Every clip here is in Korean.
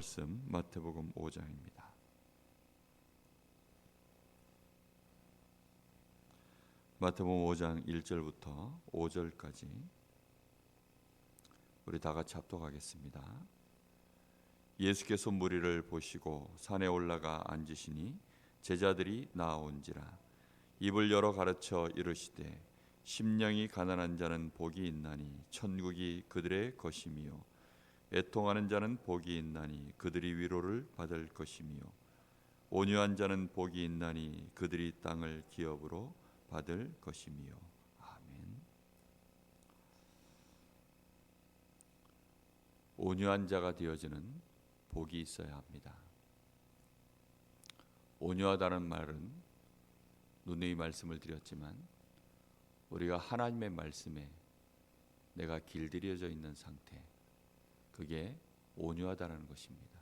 말씀 마태복음 5장입니다. 마태복음 5장 1절부터 5절까지 우리 다 같이 합독하겠습니다. 예수께서 무리를 보시고 산에 올라가 앉으시니 제자들이 나아온지라 입을 열어 가르쳐 이르시되 심령이 가난한 자는 복이 있나니 천국이 그들의 것이미요 애통하는 자는 복이 있나니 그들이 위로를 받을 것이미요 온유한 자는 복이 있나니 그들이 땅을 기업으로 받을 것이미요 아멘. 온유한 자가 되어지는 복이 있어야 합니다. 온유하다는 말은 누누이 말씀을 드렸지만 우리가 하나님의 말씀에 내가 길들여져 있는 상태 그게 온유하다는 것입니다.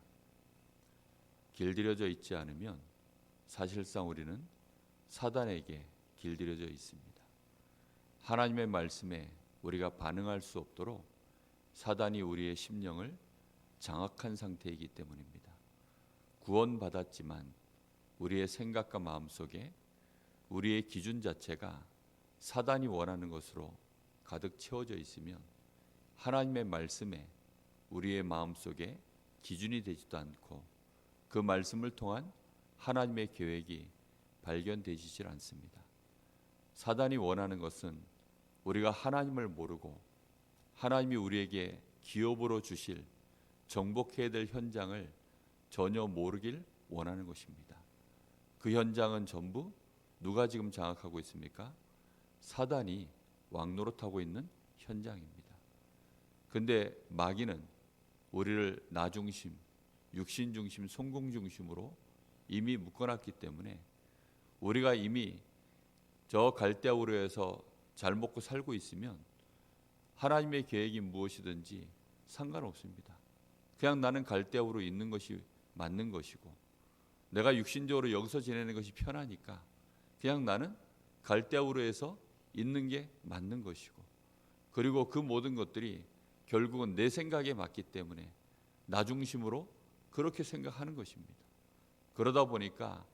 길들여져 있지 않으면 사실상 우리는 사단에게 길들여져 있습니다. 하나님의 말씀에 우리가 반응할 수 없도록 사단이 우리의 심령을 장악한 상태이기 때문입니다. 구원받았지만 우리의 생각과 마음 속에 우리의 기준 자체가 사단이 원하는 것으로 가득 채워져 있으면 하나님의 말씀에 우리의 마음 속에 기준이 되지도 않고 그 말씀을 통한 하나님의 계획이 발견되지질 않습니다. 사단이 원하는 것은 우리가 하나님을 모르고 하나님이 우리에게 기업으로 주실 정복해야 될 현장을 전혀 모르길 원하는 것입니다. 그 현장은 전부 누가 지금 장악하고 있습니까? 사단이 왕노릇하고 있는 현장입니다. 근데 마귀는 우리를 나 중심, 육신 중심, 성공 중심으로 이미 묶어놨기 때문에 우리가 이미 저 갈대아우르에서 잘 먹고 살고 있으면 하나님의 계획이 무엇이든지 상관없습니다. 그냥 나는 갈대아우로 있는 것이 맞는 것이고 내가 육신적으로 여기서 지내는 것이 편하니까 그냥 나는 갈대아우르에서 있는 게 맞는 것이고 그리고 그 모든 것들이 결국은 내 생각에 맞기 때문에 나 중심으로 그렇게 생각하는 것입니다. 그러다 보니까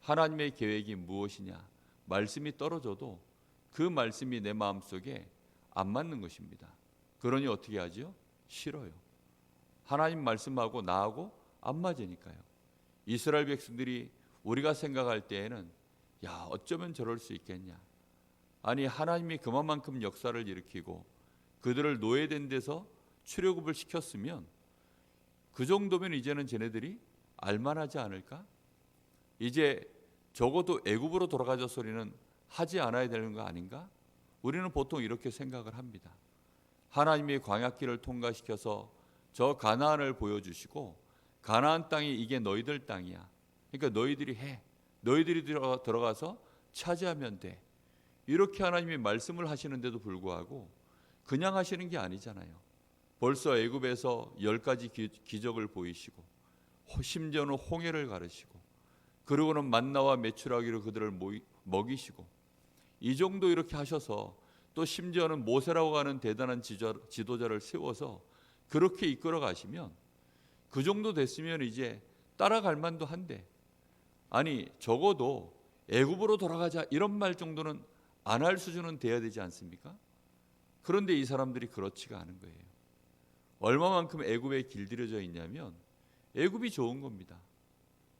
하나님의 계획이 무엇이냐 말씀이 떨어져도 그 말씀이 내 마음속에 안 맞는 것입니다. 그러니 어떻게 하죠? 싫어요. 하나님 말씀하고 나하고 안 맞으니까요. 이스라엘 백성들이 우리가 생각할 때에는 야 어쩌면 저럴 수 있겠냐. 아니 하나님이 그만큼 역사를 일으키고 그들을 노예된 데서 출애굽을 시켰으면 그 정도면 이제는 쟤네들이 알만하지 않을까? 이제 적어도 애굽으로 돌아가자 소리는 하지 않아야 되는 거 아닌가? 우리는 보통 이렇게 생각을 합니다. 하나님이 광야길을 통과시켜서 저 가나안을 보여주시고 가나안 땅이 이게 너희들 땅이야. 그러니까 너희들이 해. 너희들이 들어가, 들어가서 차지하면 돼. 이렇게 하나님이 말씀을 하시는데도 불구하고 그냥 하시는 게 아니잖아요. 벌써 애굽에서 열 가지 기적을 보이시고 심지어는 홍해를 가르시고 그리고는 만나와 메추라기로 그들을 먹이시고 이 정도 이렇게 하셔서 또 심지어는 모세라고 하는 대단한 지도자를 세워서 그렇게 이끌어 가시면 그 정도 됐으면 이제 따라갈 만도 한데 아니 적어도 애굽으로 돌아가자 이런 말 정도는 안 할 수준은 돼야 되지 않습니까? 그런데 이 사람들이 그렇지가 않은 거예요. 얼마만큼 애굽에 길들여져 있냐면 애굽이 좋은 겁니다.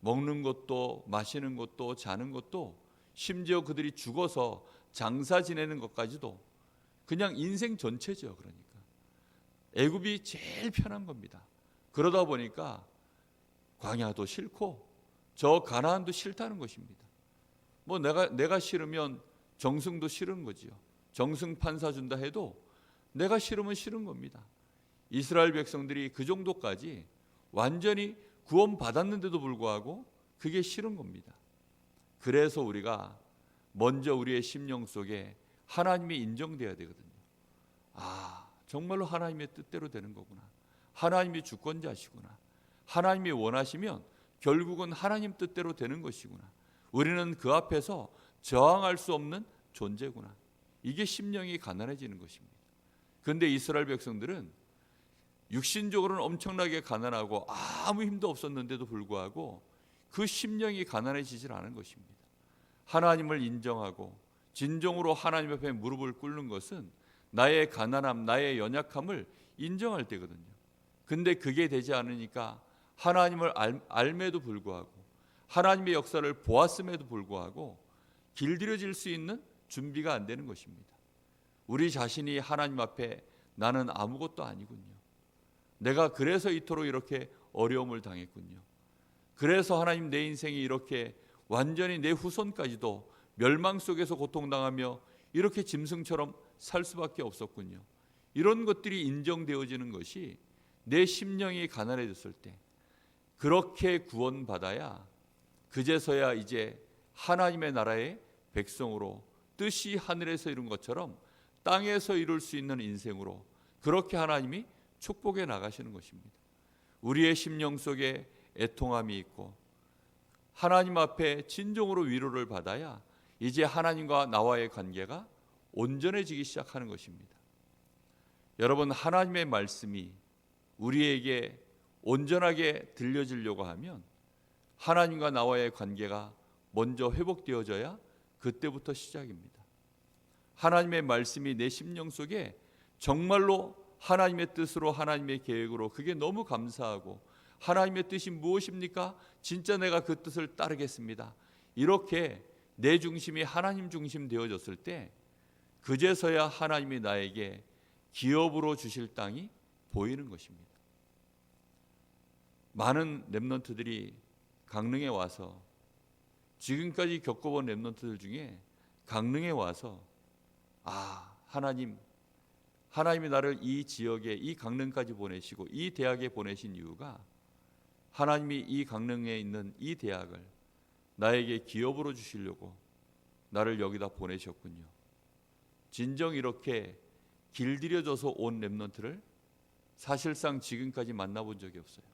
먹는 것도 마시는 것도 자는 것도 심지어 그들이 죽어서 장사 지내는 것까지도 그냥 인생 전체죠. 그러니까 애굽이 제일 편한 겁니다. 그러다 보니까 광야도 싫고 저 가나안도 싫다는 것입니다. 뭐 내가 내가 싫으면 정승도 싫은 거지요. 정승 판사 준다 해도 내가 싫으면 싫은 겁니다. 이스라엘 백성들이 그 정도까지 완전히 구원 받았는데도 불구하고 그게 싫은 겁니다. 그래서 우리가 먼저 우리의 심령 속에 하나님이 인정돼야 되거든요. 아, 정말로 하나님의 뜻대로 되는 거구나. 하나님이 주권자시구나. 하나님이 원하시면 결국은 하나님 뜻대로 되는 것이구나. 우리는 그 앞에서 저항할 수 없는 존재구나. 이게 심령이 가난해지는 것입니다. 그런데 이스라엘 백성들은 육신적으로는 엄청나게 가난하고 아무 힘도 없었는데도 불구하고 그 심령이 가난해지질 않은 것입니다. 하나님을 인정하고 진정으로 하나님 앞에 무릎을 꿇는 것은 나의 가난함, 나의 연약함을 인정할 때거든요. 근데 그게 되지 않으니까 하나님을 알, 알매도 불구하고 하나님의 역사를 보았음에도 불구하고 길들여질 수 있는 준비가 안 되는 것입니다. 우리 자신이 하나님 앞에 나는 아무것도 아니군요. 내가 그래서 이토록 이렇게 어려움을 당했군요. 그래서 하나님 내 인생이 이렇게 완전히 내 후손까지도 멸망 속에서 고통당하며 이렇게 짐승처럼 살 수밖에 없었군요. 이런 것들이 인정되어지는 것이 내 심령이 가난해졌을 때 그렇게 구원받아야 그제서야 이제 하나님의 나라의 백성으로 뜻이 하늘에서 이룬 것처럼 땅에서 이룰 수 있는 인생으로 그렇게 하나님이 축복해 나가시는 것입니다. 우리의 심령 속에 애통함이 있고 하나님 앞에 진정으로 위로를 받아야 이제 하나님과 나와의 관계가 온전해지기 시작하는 것입니다. 여러분 하나님의 말씀이 우리에게 온전하게 들려지려고 하면 하나님과 나와의 관계가 먼저 회복되어져야 그때부터 시작입니다. 하나님의 말씀이 내 심령 속에 정말로 하나님의 뜻으로 하나님의 계획으로 그게 너무 감사하고 하나님의 뜻이 무엇입니까? 진짜 내가 그 뜻을 따르겠습니다. 이렇게 내 중심이 하나님 중심 되어졌을 때 그제서야 하나님이 나에게 기업으로 주실 땅이 보이는 것입니다. 많은 렘넌트들이 강릉에 와서 지금까지 겪어본 렘넌트들 중에 강릉에 와서 아 하나님 하나님이 나를 이 지역에 이 강릉까지 보내시고 이 대학에 보내신 이유가 하나님이 이 강릉에 있는 이 대학을 나에게 기업으로 주시려고 나를 여기다 보내셨군요. 진정 이렇게 길들여져서 온 렘넌트를 사실상 지금까지 만나본 적이 없어요.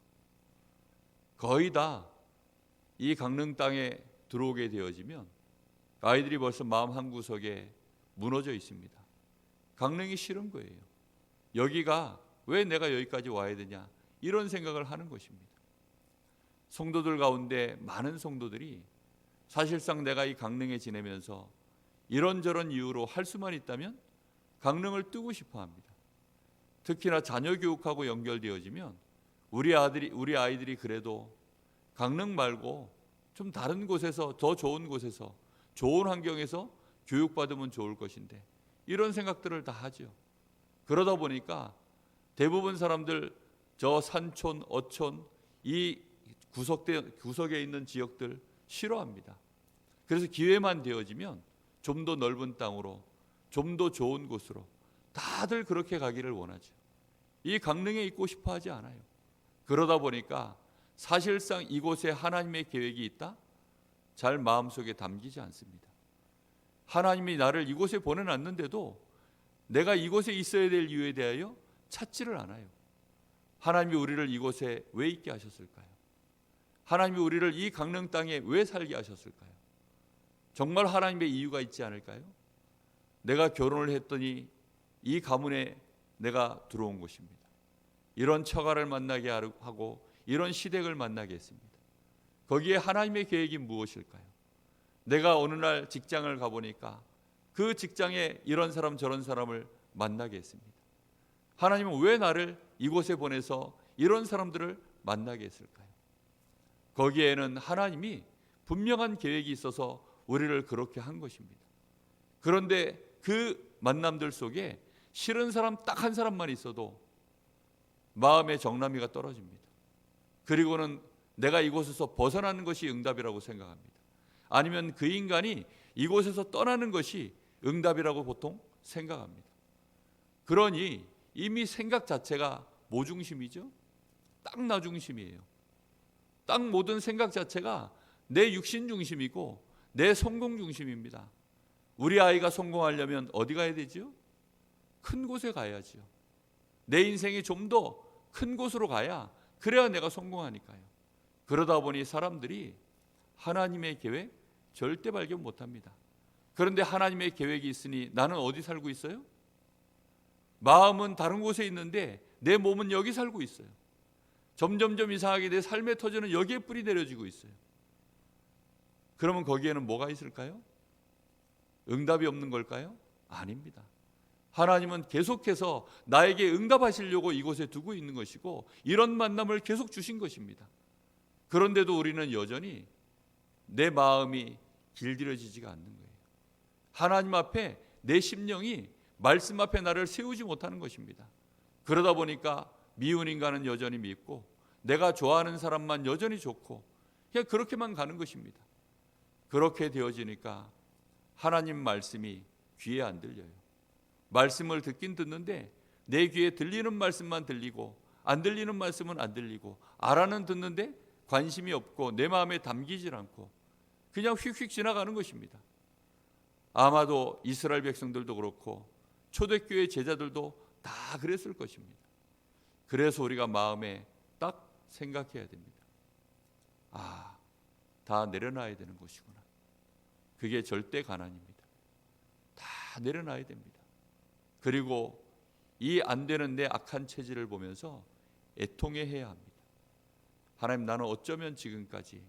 거의 다 이 강릉 땅에 들어오게 되어지면 아이들이 벌써 마음 한 구석에 무너져 있습니다. 강릉이 싫은 거예요. 여기가 왜 내가 여기까지 와야 되냐 이런 생각을 하는 것입니다. 성도들 가운데 많은 성도들이 사실상 내가 이 강릉에 지내면서 이런저런 이유로 할 수만 있다면 강릉을 뜨고 싶어 합니다. 특히나 자녀 교육하고 연결되어지면 우리 아들이 우리 아이들이 그래도 강릉 말고 좀 다른 곳에서 더 좋은 곳에서 좋은 환경에서 교육받으면 좋을 것인데 이런 생각들을 다 하죠. 그러다 보니까 대부분 사람들 저 산촌, 어촌 이 구석대, 구석에 있는 지역들 싫어합니다. 그래서 기회만 되어지면 좀 더 넓은 땅으로 좀 더 좋은 곳으로 다들 그렇게 가기를 원하죠. 이 강릉에 있고 싶어 하지 않아요. 그러다 보니까 사실상 이곳에 하나님의 계획이 있다? 잘 마음속에 담기지 않습니다. 하나님이 나를 이곳에 보내놨는데도 내가 이곳에 있어야 될 이유에 대하여 찾지를 않아요. 하나님이 우리를 이곳에 왜 있게 하셨을까요? 하나님이 우리를 이 강릉 땅에 왜 살게 하셨을까요? 정말 하나님의 이유가 있지 않을까요? 내가 결혼을 했더니 이 가문에 내가 들어온 것입니다. 이런 처가를 만나게 하고 이런 시댁을 만나게 했습니다. 거기에 하나님의 계획이 무엇일까요? 내가 어느 날 직장을 가보니까 그 직장에 이런 사람 저런 사람을 만나게 했습니다. 하나님은 왜 나를 이곳에 보내서 이런 사람들을 만나게 했을까요? 거기에는 하나님이 분명한 계획이 있어서 우리를 그렇게 한 것입니다. 그런데 그 만남들 속에 싫은 사람 딱 한 사람만 있어도 마음의 정남이가 떨어집니다. 그리고는 내가 이곳에서 벗어나는 것이 응답이라고 생각합니다. 아니면 그 인간이 이곳에서 떠나는 것이 응답이라고 보통 생각합니다. 그러니 이미 생각 자체가 모 중심이죠? 딱 나 중심이에요. 딱 모든 생각 자체가 내 육신 중심이고 내 성공 중심입니다. 우리 아이가 성공하려면 어디 가야 되죠? 큰 곳에 가야지요. 내 인생이 좀 더 큰 곳으로 가야 그래야 내가 성공하니까요. 그러다 보니 사람들이 하나님의 계획 절대 발견 못 합니다. 그런데 하나님의 계획이 있으니 나는 어디 살고 있어요? 마음은 다른 곳에 있는데 내 몸은 여기 살고 있어요. 점점점 이상하게 내 삶의 터전은 여기에 뿌리 내려지고 있어요. 그러면 거기에는 뭐가 있을까요? 응답이 없는 걸까요? 아닙니다. 하나님은 계속해서 나에게 응답하시려고 이곳에 두고 있는 것이고 이런 만남을 계속 주신 것입니다. 그런데도 우리는 여전히 내 마음이 길들여지지가 않는 거예요. 하나님 앞에 내 심령이 말씀 앞에 나를 세우지 못하는 것입니다. 그러다 보니까 미운 인간은 여전히 믿고 내가 좋아하는 사람만 여전히 좋고 그냥 그렇게만 가는 것입니다. 그렇게 되어지니까 하나님 말씀이 귀에 안 들려요. 말씀을 듣긴 듣는데 내 귀에 들리는 말씀만 들리고 안 들리는 말씀은 안 들리고 알아는 듣는데 관심이 없고 내 마음에 담기질 않고 그냥 휙휙 지나가는 것입니다. 아마도 이스라엘 백성들도 그렇고 초대교회 제자들도 다 그랬을 것입니다. 그래서 우리가 마음에 딱 생각해야 됩니다. 아, 다 내려놔야 되는 것이구나. 그게 절대 가난입니다. 다 내려놔야 됩니다. 그리고 이 안 되는 내 악한 체질을 보면서 애통해 해야 합니다. 하나님 나는 어쩌면 지금까지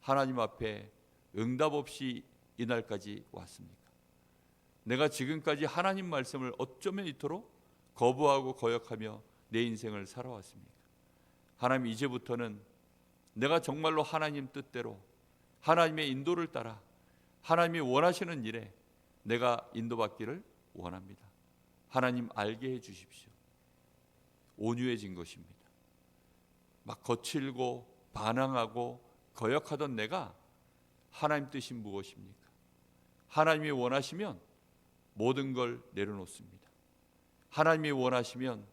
하나님 앞에 응답 없이 이날까지 왔습니까? 내가 지금까지 하나님 말씀을 어쩌면 이토록 거부하고 거역하며 내 인생을 살아왔습니까? 하나님 이제부터는 내가 정말로 하나님 뜻대로 하나님의 인도를 따라 하나님이 원하시는 일에 내가 인도받기를 원합니다. 하나님 알게 해 주십시오. 온유해진 것입니다. 막 거칠고 반항하고 거역하던 내가 하나님 뜻이 무엇입니까? 하나님이 원하시면 모든 걸 내려놓습니다. 하나님이 원하시면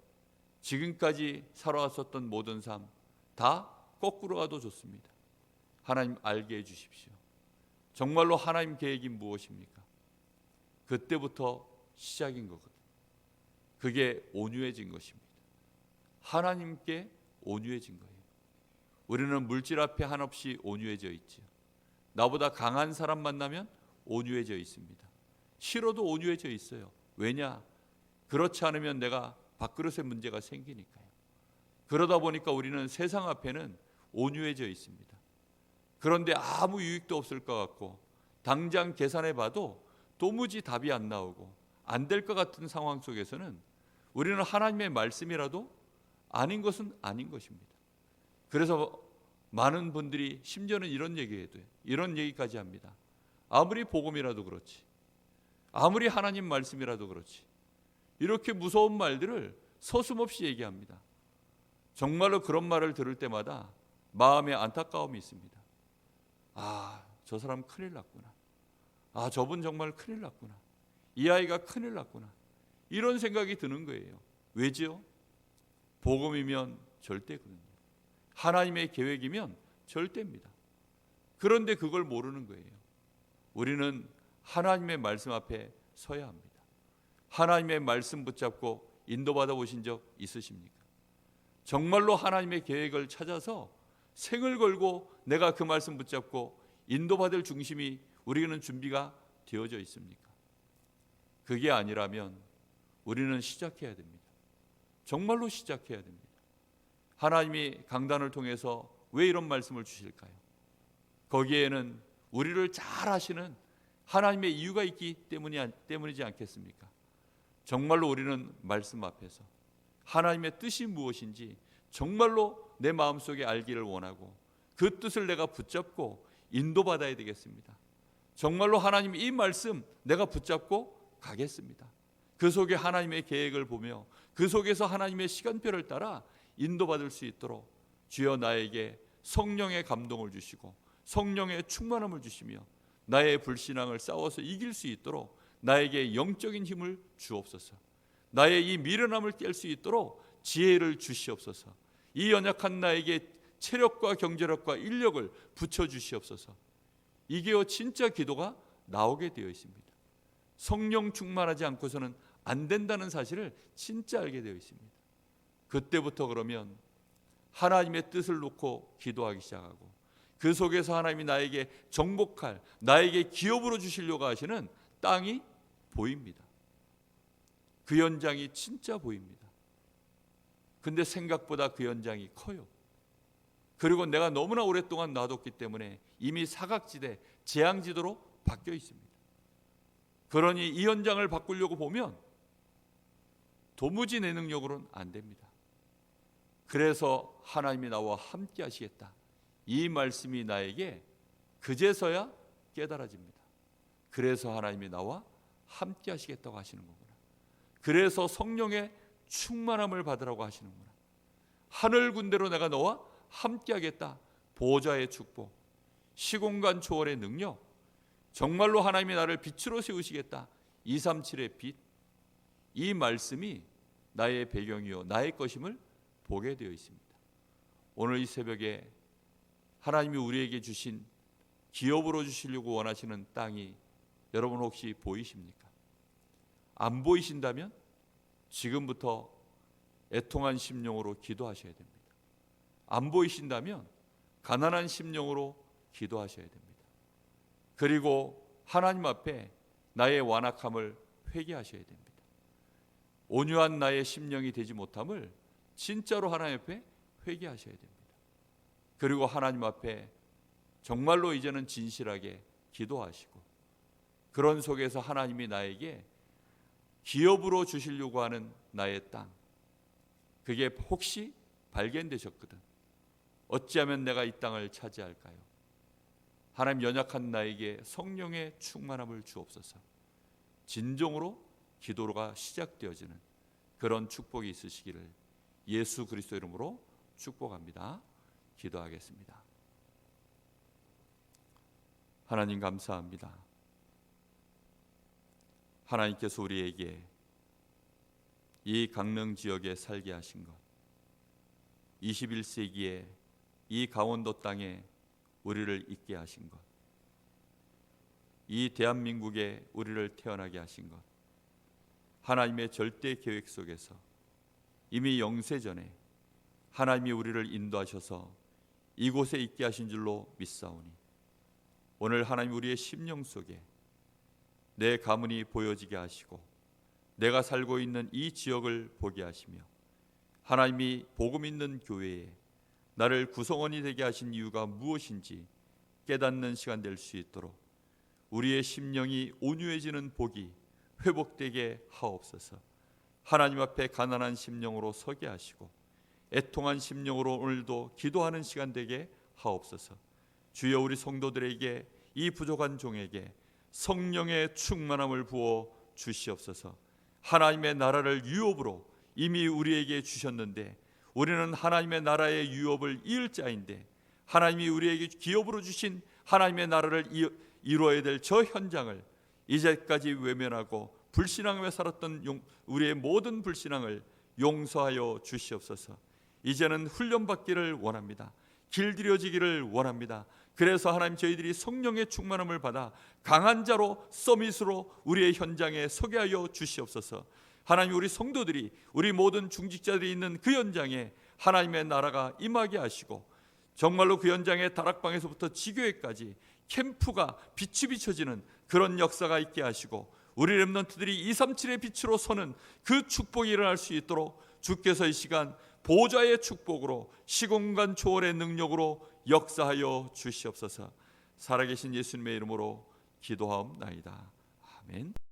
지금까지 살아왔었던 모든 삶 다 거꾸로 가도 좋습니다. 하나님 알게 해 주십시오. 정말로 하나님 계획이 무엇입니까? 그때부터 시작인 거거든요. 그게 온유해진 것입니다. 하나님께 온유해진 거예요. 우리는 물질 앞에 한없이 온유해져 있죠. 나보다 강한 사람 만나면 온유해져 있습니다. 싫어도 온유해져 있어요. 왜냐? 그렇지 않으면 내가 밥그릇에 문제가 생기니까요. 그러다 보니까 우리는 세상 앞에는 온유해져 있습니다. 그런데 아무 유익도 없을 것 같고 당장 계산해 봐도 도무지 답이 안 나오고 안 될 것 같은 상황 속에서는 우리는 하나님의 말씀이라도 아닌 것은 아닌 것입니다. 그래서 많은 분들이 심지어는 이런 얘기해도 이런 얘기까지 합니다. 아무리 복음이라도 그렇지. 아무리 하나님 말씀이라도 그렇지. 이렇게 무서운 말들을 서슴없이 얘기합니다. 정말로 그런 말을 들을 때마다 마음에 안타까움이 있습니다. 아, 저 사람 큰일 났구나. 아, 저분 정말 큰일 났구나. 이 아이가 큰일 났구나. 이런 생각이 드는 거예요. 왜지요? 복음이면 절대거든요. 하나님의 계획이면 절대입니다. 그런데 그걸 모르는 거예요. 우리는 하나님의 말씀 앞에 서야 합니다. 하나님의 말씀 붙잡고 인도받아 보신 적 있으십니까? 정말로 하나님의 계획을 찾아서 생을 걸고 내가 그 말씀 붙잡고 인도받을 중심이 우리는 준비가 되어져 있습니까? 그게 아니라면 우리는 시작해야 됩니다. 정말로 시작해야 됩니다. 하나님이 강단을 통해서 왜 이런 말씀을 주실까요? 거기에는 우리를 잘 아시는 하나님의 이유가 있기 때문이, 때문이지 않겠습니까? 정말로 우리는 말씀 앞에서 하나님의 뜻이 무엇인지 정말로 내 마음속에 알기를 원하고 그 뜻을 내가 붙잡고 인도받아야 되겠습니다. 정말로 하나님 이 말씀 내가 붙잡고 가겠습니다. 그 속에 하나님의 계획을 보며 그 속에서 하나님의 시간표를 따라 인도받을 수 있도록 주여 나에게 성령의 감동을 주시고 성령의 충만함을 주시며 나의 불신앙을 싸워서 이길 수 있도록 나에게 영적인 힘을 주옵소서. 나의 이 미련함을 깰 수 있도록 지혜를 주시옵소서. 이 연약한 나에게 체력과 경제력과 인력을 붙여 주시옵소서. 이게요 진짜 기도가 나오게 되어 있습니다. 성령 충만하지 않고서는 안 된다는 사실을 진짜 알게 되어 있습니다. 그때부터 그러면 하나님의 뜻을 놓고 기도하기 시작하고 그 속에서 하나님이 나에게 정복할 나에게 기업으로 주시려고 하시는 땅이 보입니다. 그 현장이 진짜 보입니다. 근데 생각보다 그 현장이 커요. 그리고 내가 너무나 오랫동안 놔뒀기 때문에 이미 사각지대, 재앙지도로 바뀌어 있습니다. 그러니 이 현장을 바꾸려고 보면 도무지 내 능력으로는 안 됩니다. 그래서 하나님이 나와 함께 하시겠다. 이 말씀이 나에게 그제서야 깨달아집니다. 그래서 하나님이 나와 함께 하시겠다고 하시는 거구나. 그래서 성령의 충만함을 받으라고 하시는구나. 하늘 군대로 내가 너와 함께 하겠다. 보좌의 축복, 시공간 초월의 능력, 정말로 하나님이 나를 빛으로 세우시겠다. 237의 빛. 이 말씀이 나의 배경이요 나의 것임을 보게 되어 있습니다. 오늘 이 새벽에 하나님이 우리에게 주신 기업으로 주시려고 원하시는 땅이 여러분 혹시 보이십니까? 안 보이신다면 지금부터 애통한 심령으로 기도하셔야 됩니다. 안 보이신다면 가난한 심령으로 기도하셔야 됩니다. 그리고 하나님 앞에 나의 완악함을 회개하셔야 됩니다. 온유한 나의 심령이 되지 못함을 진짜로 하나님 앞에 회개하셔야 됩니다. 그리고 하나님 앞에 정말로 이제는 진실하게 기도하시고 그런 속에서 하나님이 나에게 기업으로 주시려고 하는 나의 땅 그게 혹시 발견되셨거든 어찌하면 내가 이 땅을 차지할까요? 하나님 연약한 나에게 성령의 충만함을 주옵소서 진정으로 기도가 시작되어지는 그런 축복이 있으시기를 예수 그리스도 이름으로 축복합니다. 기도하겠습니다. 하나님 감사합니다. 하나님께서 우리에게 이 강릉 지역에 살게 하신 것, 21세기에 이 강원도 땅에 우리를 있게 하신 것, 이 대한민국에 우리를 태어나게 하신 것, 하나님의 절대 계획 속에서 이미 영세 전에 하나님이 우리를 인도하셔서 이곳에 있게 하신 줄로 믿사오니 오늘 하나님 우리의 심령 속에 내 가문이 보여지게 하시고 내가 살고 있는 이 지역을 보게 하시며 하나님이 복음 있는 교회에 나를 구성원이 되게 하신 이유가 무엇인지 깨닫는 시간 될 수 있도록 우리의 심령이 온유해지는 복이 회복되게 하옵소서. 하나님 앞에 가난한 심령으로 서게 하시고 애통한 심령으로 오늘도 기도하는 시간 되게 하옵소서. 주여 우리 성도들에게 이 부족한 종에게 성령의 충만함을 부어 주시옵소서. 하나님의 나라를 유업으로 이미 우리에게 주셨는데 우리는 하나님의 나라의 유업을 이을 자인데 하나님이 우리에게 기업으로 주신 하나님의 나라를 이루어야 될 저 현장을 이제까지 외면하고 불신앙에 살았던 용, 우리의 모든 불신앙을 용서하여 주시옵소서. 이제는 훈련받기를 원합니다. 길들여지기를 원합니다. 그래서 하나님 저희들이 성령의 충만함을 받아 강한 자로 서밋으로 우리의 현장에 서게 하여 주시옵소서. 하나님 우리 성도들이 우리 모든 중직자들이 있는 그 현장에 하나님의 나라가 임하게 하시고 정말로 그 현장에 다락방에서부터 지교회까지 캠프가 빛이 비춰지는 그런 역사가 있게 하시고 우리 렘넌트들이 237의 빛으로 서는 그 축복이 일어날 수 있도록 주께서 이 시간 보좌의 축복으로 시공간 초월의 능력으로 역사하여 주시옵소서. 살아계신 예수님의 이름으로 기도하옵나이다. 아멘.